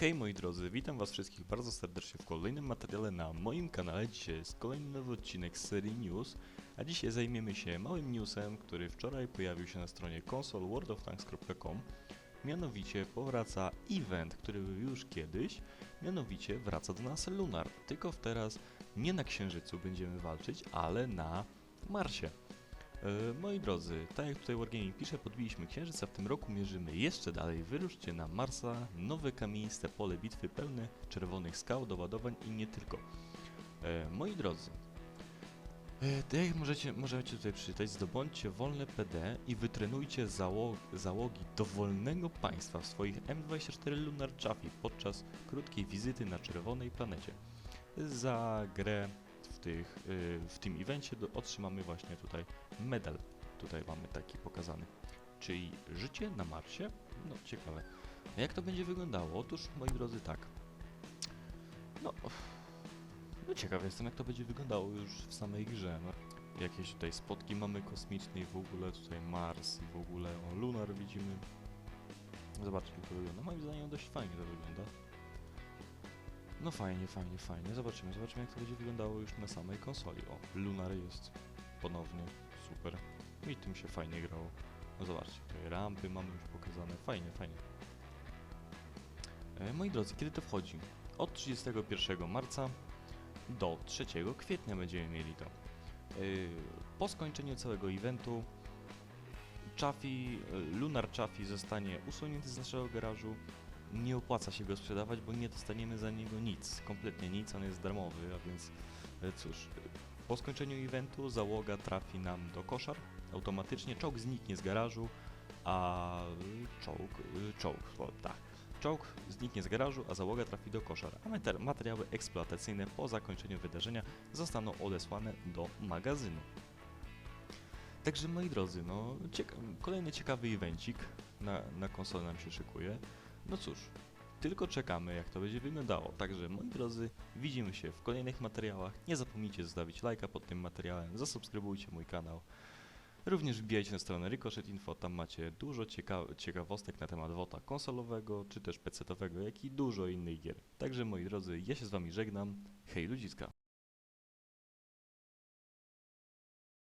Hej moi drodzy, witam was wszystkich bardzo serdecznie w kolejnym materiale na moim kanale. Dzisiaj jest kolejny nowy odcinek serii News, a dzisiaj zajmiemy się małym newsem, który wczoraj pojawił się na stronie konsol worldoftanks.com. Mianowicie powraca event, który był już kiedyś, mianowicie wraca do nas Lunar, tylko teraz nie na Księżycu będziemy walczyć, ale na Marsie. E, moi drodzy, tak jak tutaj Wargaming pisze, podbiliśmy Księżyc, a w tym roku mierzymy jeszcze dalej. Wyruszcie na Marsa, nowe kamieniste pole bitwy pełne czerwonych skał, doładowań i nie tylko. E, moi drodzy, e, tak jak możecie, możecie tutaj przeczytać, zdobądźcie wolne PD i wytrenujcie zało załogi dowolnego państwa w swoich M24 Lunar Chaffee podczas krótkiej wizyty na czerwonej planecie. Za grę tych, y, w tym evencie otrzymamy właśnie tutaj medal. Tutaj mamy taki pokazany. Czyli życie na Marsie? No ciekawe. A jak to będzie wyglądało? Otóż, moi drodzy, tak. No, no ciekaw jestem, jak to będzie wyglądało już w samej grze. No. Jakieś tutaj spotki mamy kosmiczne i w ogóle tutaj Mars i w ogóle o Lunar widzimy. Zobaczcie, jak to wygląda. Moim zdaniem dość fajnie to wygląda. No fajnie, fajnie, fajnie. Zobaczymy, zobaczymy jak to będzie wyglądało już na samej konsoli. O, Lunar jest ponownie, super. I tym się fajnie grało. No zobaczcie, tutaj rampy mamy już pokazane, fajnie, fajnie. E, moi drodzy, kiedy to wchodzi? Od 31 marca do 3 kwietnia będziemy mieli to. E, po skończeniu całego eventu Chaffee, e, Lunar Chaffee zostanie usunięty z naszego garażu nie opłaca się go sprzedawać, bo nie dostaniemy za niego nic, kompletnie nic, on jest darmowy, a więc e, cóż, e, po skończeniu eventu załoga trafi nam do koszar, automatycznie czołg zniknie z garażu, a czołg, y, czołg, o, tak, czołg zniknie z garażu, a załoga trafi do koszar, a mater- materiały eksploatacyjne po zakończeniu wydarzenia zostaną odesłane do magazynu. Także moi drodzy, no cieka kolejny ciekawy evencik na, na konsolę nam się szykuje. No cóż, tylko czekamy jak to będzie wyglądało. Także moi drodzy, widzimy się w kolejnych materiałach. Nie zapomnijcie zostawić lajka pod tym materiałem, zasubskrybujcie mój kanał. Również wbijajcie na stronę Ricochet Info, tam macie dużo cieka ciekawostek na temat WOTA konsolowego, czy też PC-owego, jak i dużo innych gier. Także moi drodzy, ja się z wami żegnam. Hej ludziska!